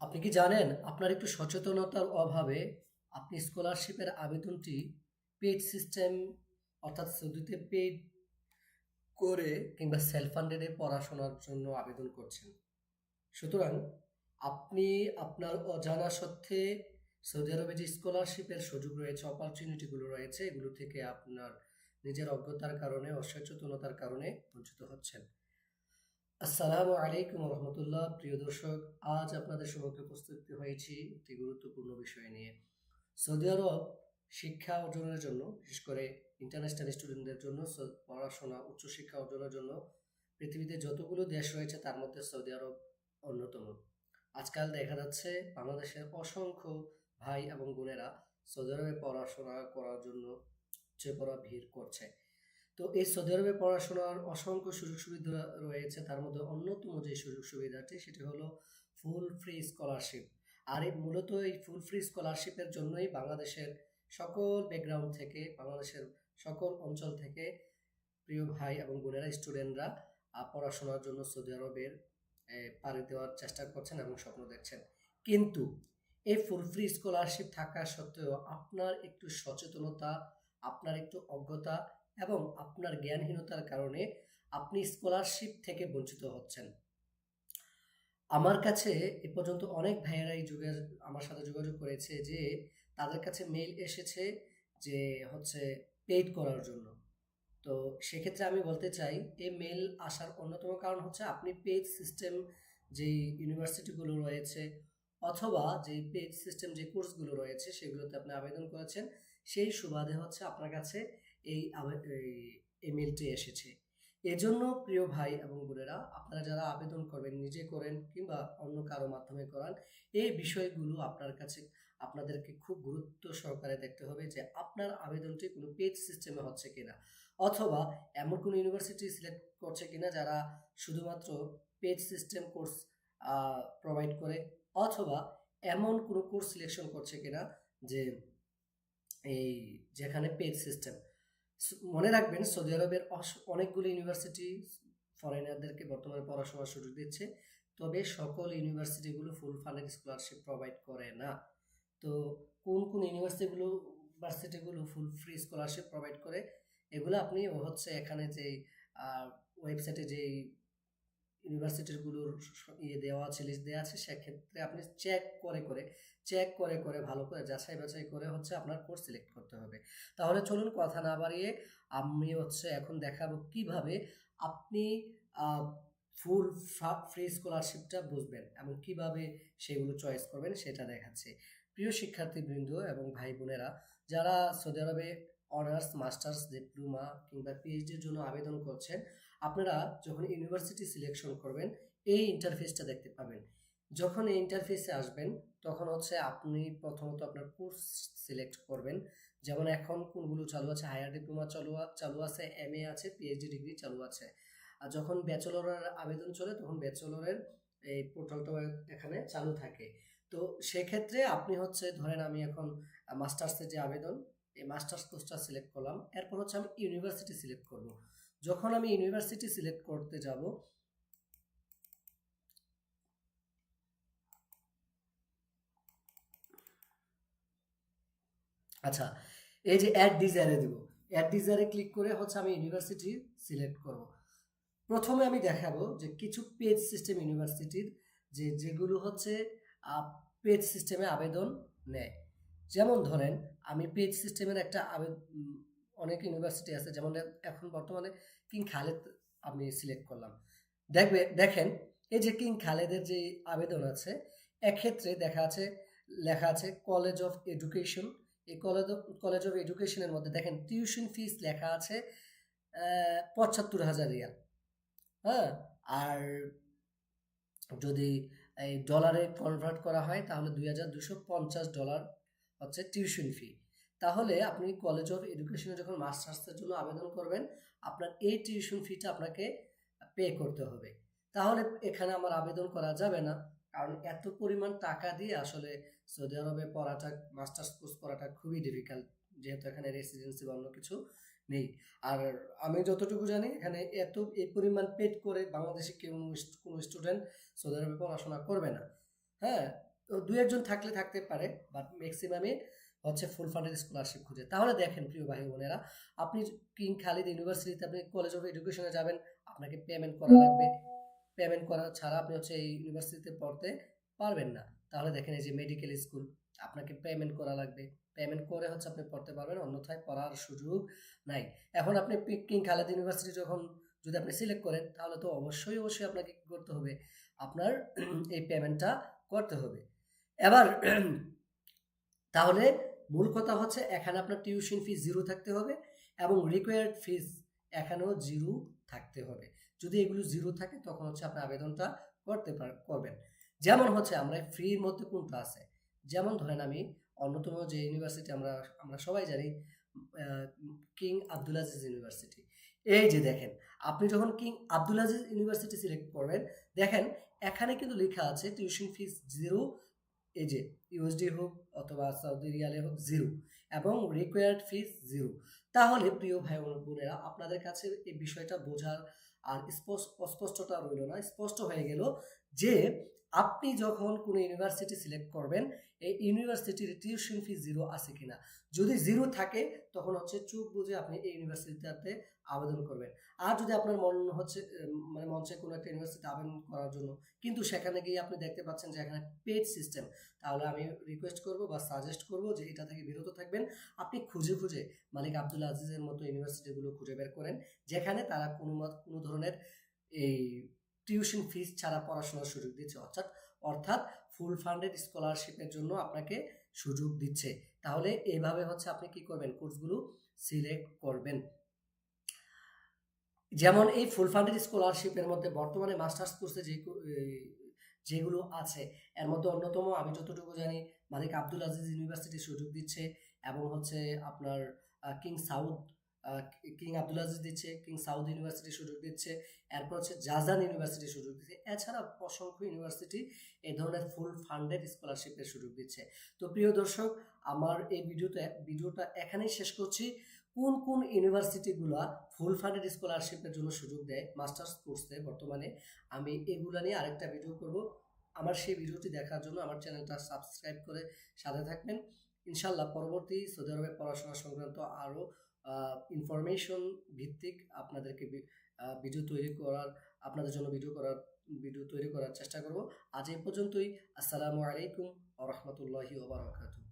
আপনি কি জানেন আপনার একটু সচেতনতার অভাবে আপনি স্কলারশিপের আবেদনটি পেইড সিস্টেম অর্থাৎ সৌদিতে পেইড করে কিংবা সেলফ ফান্ডেডে পড়াশোনার জন্য আবেদন করছেন? সুতরাং আপনি আপনার অজানা সত্ত্বে সৌদি আরবে যে স্কলারশিপের সুযোগ রয়েছে অপরচুনিটিগুলো রয়েছে, এগুলো থেকে আপনার নিজের অজ্ঞতার কারণে, অসচেতনতার কারণে বঞ্চিত হচ্ছেন। আসসালামু আলাইকুম রহমতুল্লাহ। প্রিয় দর্শক, আজ আপনাদের সম্মুখে উপস্থিত হয়েছি একটি গুরুত্বপূর্ণ বিষয় নিয়ে। সৌদি আরব শিক্ষা অর্জনের জন্য, বিশেষ করে ইন্টারন্যাশনাল স্টুডেন্টদের জন্য পড়াশোনা, উচ্চশিক্ষা অর্জনের জন্য পৃথিবীতে যতগুলো দেশ রয়েছে, তার মধ্যে সৌদি আরব অন্যতম। আজকাল দেখা যাচ্ছে বাংলাদেশের অসংখ্য ভাই এবং বোনেরা সৌদি আরবে পড়াশোনা করার জন্য পড়া ভিড় করছে। তো এই সৌদি আরবে পড়াশোনার অসংখ্য সুযোগ সুবিধা রয়েছে। তার মধ্যে অন্যতম যে সুযোগ সুবিধাটি সেটি হলো ফুল ফ্রি স্কলারশিপ। আর এই মূলত এই ফুল ফ্রি স্কলারশিপের জন্যই বাংলাদেশের সকল ব্যাকগ্রাউন্ড থেকে, বাংলাদেশের সকল অঞ্চল থেকে প্রিয় ভাই এবং বোনেরা স্টুডেন্টরা পড়াশোনার জন্য সৌদি আরবের পাড়ি দেওয়ার চেষ্টা করছেন এবং স্বপ্ন দেখছেন। কিন্তু এই ফুল ফ্রি স্কলারশিপ থাকা সত্ত্বেও আপনার একটু সচেতনতা, আপনার একটু অজ্ঞতা এবং আপনার জ্ঞানহীনতার কারণে আপনি স্কলারশিপ থেকে বঞ্চিত হচ্ছেন। আমার কাছে এ পর্যন্ত অনেক ভাইয়েরাই যোগা, আমার সাথে যোগাযোগ করেছে যে তাদের কাছে মেইল এসেছে যে হচ্ছে পেইড করার জন্য। তো সেক্ষেত্রে আমি বলতে চাই এই মেল আসার অন্যতম কারণ হচ্ছে আপনি পেজ সিস্টেম যেই ইউনিভার্সিটিগুলো রয়েছে অথবা যে পেজ সিস্টেম যে কোর্সগুলো রয়েছে সেগুলোতে আপনি আবেদন করেছেন, সেই সুবাদে হচ্ছে আপনার কাছে এই এই মেলটি এসেছে। এজন্য প্রিয় ভাই এবং বোনেরা, আপনারা যারা আবেদন করবেন, নিজে করেন কিংবা অন্য কারও মাধ্যমে করান, এই বিষয়গুলো আপনার কাছে, আপনাদেরকে খুব গুরুত্ব সহকারে দেখতে হবে যে আপনার আবেদনটি কোনো পেজ সিস্টেমে হচ্ছে কিনা, অথবা এমন কোনো ইউনিভার্সিটি সিলেক্ট করছে কিনা যারা শুধুমাত্র পেজ সিস্টেম কোর্স প্রোভাইড করে, অথবা এমন কোনো কোর্স সিলেকশন করছে কিনা যে, এই যেখানে পেজ সিস্টেম মনে রাখবেন সৌদি আরবের অনেকগুলো ইউনিভার্সিটি ফরেনারদেরকে বর্তমানে পড়াশোনার সুযোগ দিচ্ছে, তবে সকল ইউনিভার্সিটিগুলো ফুল ফান্ডেড স্কলারশিপ প্রোভাইড করে না। তো কোন কোন ইউনিভার্সিটিগুলো ইউনিভার্সিটিগুলো ফুল ফ্রি স্কলারশিপ প্রোভাইড করে, এগুলো আপনি হচ্ছে এখানে যে ওয়েবসাইটে যে ইউনিভার্সিটিগুলোর ইয়ে দেওয়া আছে লিস্ট দেওয়া আছে, সেক্ষেত্রে আপনি চেক করে করে চেক করে করে ভালো করে যাচাই বাছাই করে হচ্ছে আপনার কোর্স সিলেক্ট করতে হবে। তাহলে চলুন কথা না বাড়িয়ে আমি হচ্ছে এখন দেখাবো কীভাবে আপনি ফুল ফ্রি স্কলারশিপটা বুঝবেন এবং কীভাবে সেগুলো চয়েস করবেন সেটা দেখাচ্ছে। প্রিয় শিক্ষার্থীবৃন্দ এবং ভাই বোনেরা, যারা সৌদি আরবে অনার্স মাস্টার্স ডিপ্লোমা কিংবা পিএইচডির জন্য আবেদন করছেন আপনারা যখন ইউনিভার্সিটি সিলেকশন করবেন, এই ইন্টারফেসটা দেখতে পাবেন। যখন এই ইন্টারফেসে আসবেন, তখন হচ্ছে আপনি প্রথমত আপনার কোর্স সিলেক্ট করবেন। যেমন এখন কোনগুলো চালু আছে? হায়ার ডিপ্লোমা চালু চালু আছে এম এ আছে পিএইচডি ডিগ্রি চালু আছে। আর যখন ব্যাচেলরের আবেদন চলে, তখন ব্যাচেলরের এই পোর্টালটা এখানে চালু থাকে। তো সেক্ষেত্রে আপনি হচ্ছে, ধরেন আমি এখন মাস্টার্সের যে আবেদন, এই মাস্টার্স কোর্সটা সিলেক্ট করলাম। এরপর হচ্ছে আমি ইউনিভার্সিটি সিলেক্ট করব। যখন আমি ইউনিভার্সিটি সিলেক্ট করতে যাব আচ্ছা এই যে অ্যাড ডিজায়ারে দিব। অ্যাড ডিজায়ারে ক্লিক করে হচ্ছে আমি ইউনিভার্সিটি সিলেক্ট করব। প্রথমে আমি দেখাবো যে কিছু পেজ সিস্টেম ইউনিভার্সিটির যে যেগুলো হচ্ছে পেজ সিস্টেমে আবেদন নেয়। যেমন ধরেন, আমি পেজ সিস্টেমের একটা অনেক ইউনিভার্সিটি আছে, যেমন এখন বর্তমানে কিং খালেদ আমি সিলেক্ট করলাম। দেখবে, দেখেন, এই যে কিং খালেদের যে আবেদন আছে, এক্ষেত্রে দেখা আছে, লেখা আছে কলেজ অফ এডুকেশন এই কলেজ কলেজ অফ এডুকেশনের মধ্যে দেখেন টিউশন ফিস লেখা আছে পঁচাত্তর হাজার রিয়াল। হ্যাঁ আর যদি এই ডলারে কনভার্ট করা হয়, তাহলে দুই হাজার দুশো পঞ্চাশ ডলার হচ্ছে টিউশন ফি তাহলে আপনি কলেজ অফ এডুকেশনে যখন মাস্টার্সের জন্য আবেদন করবেন, আপনার এই টিউশন ফিটা আপনাকে পে করতে হবে। তাহলে এখানে আমার আবেদন করা যাবে না, কারণ এত পরিমাণ টাকা দিয়ে আসলে সৌদি আরবে পড়াটা মাস্টার্স কোর্স করাটা খুবই ডিফিকাল্ট যেহেতু এখানে রেসিডেন্সি বা অন্য কিছু নেই। আর আমি যতটুকু জানি, এখানে এত, এই পরিমাণ পেড করে বাংলাদেশে কেউ কোনো স্টুডেন্ট সৌদি আরবে পড়াশোনা করবে না। হ্যাঁ দু একজন থাকলে থাকতে পারে বাট ম্যাক্সিমামে হচ্ছে ফুল ফান্ডেড স্কলারশিপ খুঁজে। তাহলে দেখেন প্রিয় ভাই বোনেরা, আপনি কিং খালিদ ইউনিভার্সিটিতে আপনি কলেজ অফ এডুকেশনে যাবেন, আপনাকে পেমেন্ট করা লাগবে। পেমেন্ট করা ছাড়া আপনি হচ্ছে এই ইউনিভার্সিটিতে পড়তে পারবেন না। তাহলে দেখেন এই যে মেডিকেল স্কুল আপনাকে পেমেন্ট করা লাগবে। পেমেন্ট করে হচ্ছে আপনি পড়তে পারবেন, অন্যথায় পড়ার সুযোগ নাই। এখন আপনি কিং খালেদ ইউনিভার্সিটি যখন যদি আপনি সিলেক্ট করেন, তাহলে তো অবশ্যই অবশ্যই আপনাকে কী করতে হবে? আপনার এই পেমেন্টটা করতে হবে। এবার, তাহলে মূল কথা হচ্ছে এখানে আপনার টিউশন ফি জিরো থাকতে হবে এবং রিকোয়ার্ড ফিস এখানেও জিরো থাকতে হবে। যদি এগুলো জিরো থাকে, তখন হচ্ছে আপনি আবেদনটা করতে করবেন। যেমন হচ্ছে আমরা ফ্রির মধ্যে কোনটা আছে যেমন ধরেন আমি অন্যতম যে ইউনিভার্সিটি আমরা আমরা সবাই জানি কিং আব্দুল আজিজ ইউনিভার্সিটি এই যে দেখেন, আপনি যখন king Abdul Aziz university select করবেন, দেখেন এখানে কিন্তু লেখা আছে টিউশন ফিস জিরো এই যে ইউএসডি হোক অথবা সৌদি রিয়ালে হোক জিরো এবং রিকোয়ার্ড ফিস জিরো তাহলে প্রিয় ভাই বোনেরা, আপনাদের কাছে এই বিষয়টা বোঝার আর স্পষ্ট, অস্পষ্টতা রইল না। স্পষ্ট হয়ে গেল যে, আপনি যখন কোনো ইউনিভার্সিটি সিলেক্ট করবেন এই ইউনিভার্সিটির টিউশন ফি জিরো আছে কিনা? যদি জিরো থাকে তখন হচ্ছে চোখ বুঝে আপনি এই ইউনিভার্সিটিতে আবেদন করবেন। আর যদি আপনার মন হচ্ছে উম, মানে মঞ্চে কোনো একটা ইউনিভার্সিটিতে আবেদন করার জন্য কিন্তু সেখানে গিয়ে আপনি দেখতে পাচ্ছেন যে এখানে পেড সিস্টেম তাহলে আমি রিকোয়েস্ট করব বা সাজেস্ট করব যে এটা থেকে বিরত থাকবেন। আপনি খুঁজে খুঁজে মালিক আব্দুল আজিজের মতো ইউনিভার্সিটিগুলো খুঁজে বের করেন যেখানে তারা কোনো কোনো ধরনের এই টিউশন ফিস ছাড়া পড়াশোনার সুযোগ দিচ্ছে। অর্থাৎ অর্থাৎ ফুল ফান্ডেড স্কলারশিপের জন্য আপনাকে সুযোগ দিচ্ছে। তাহলে এইভাবে হচ্ছে আপনি কি করবেন? কোর্সগুলো সিলেক্ট করবেন। যেমন এই ফুল ফান্ডেড স্কলারশিপের মধ্যে বর্তমানে মাস্টার্স কোর্সে যে যেগুলো আছে, এর মধ্যে অন্যতম আমি যতটুকু জানি, মালিক আব্দুল আজিজ ইউনিভার্সিটি সুযোগ দিচ্ছে এবং হচ্ছে আপনার king south king Abdul Aziz দিচ্ছে কিং সাউথ ইউনিভার্সিটি সুযোগ দিচ্ছে, এরপর হচ্ছে জাজান ইউনিভার্সিটি সুযোগ দিচ্ছে। এছাড়া অসংখ্য ইউনিভার্সিটি এই ধরনের ফুল ফান্ডেড স্কলারশিপের সুযোগ দিচ্ছে। তো প্রিয় দর্শক, আমার এই ভিডিওটা ভিডিওটা এখানেই শেষ করছি। কোন কোন ইউনিভার্সিটিগুলো ফুল ফান্ডেড স্কলারশিপের জন্য সুযোগ দেয় মাস্টার্স কোর্সে বর্তমানে, আমি এগুলা নিয়ে আরেকটা ভিডিও করব। আমার সেই ভিডিওটি দেখার জন্য আমার চ্যানেলটা সাবস্ক্রাইব করে সাথে থাকবেন। ইনশাল্লাহ পরবর্তী সৌদি আরবে পড়াশোনা সংক্রান্ত আরও ইনফরমেশন ভিত্তিক আপনাদেরকে ভিডিও তৈরি করার, আপনাদের জন্য ভিডিও করার ভিডিও তৈরি করার চেষ্টা করব। আজ এ পর্যন্তই। আসসালামু আলাইকুম আ রহমতুল্লাহি ওবরাকাতুহ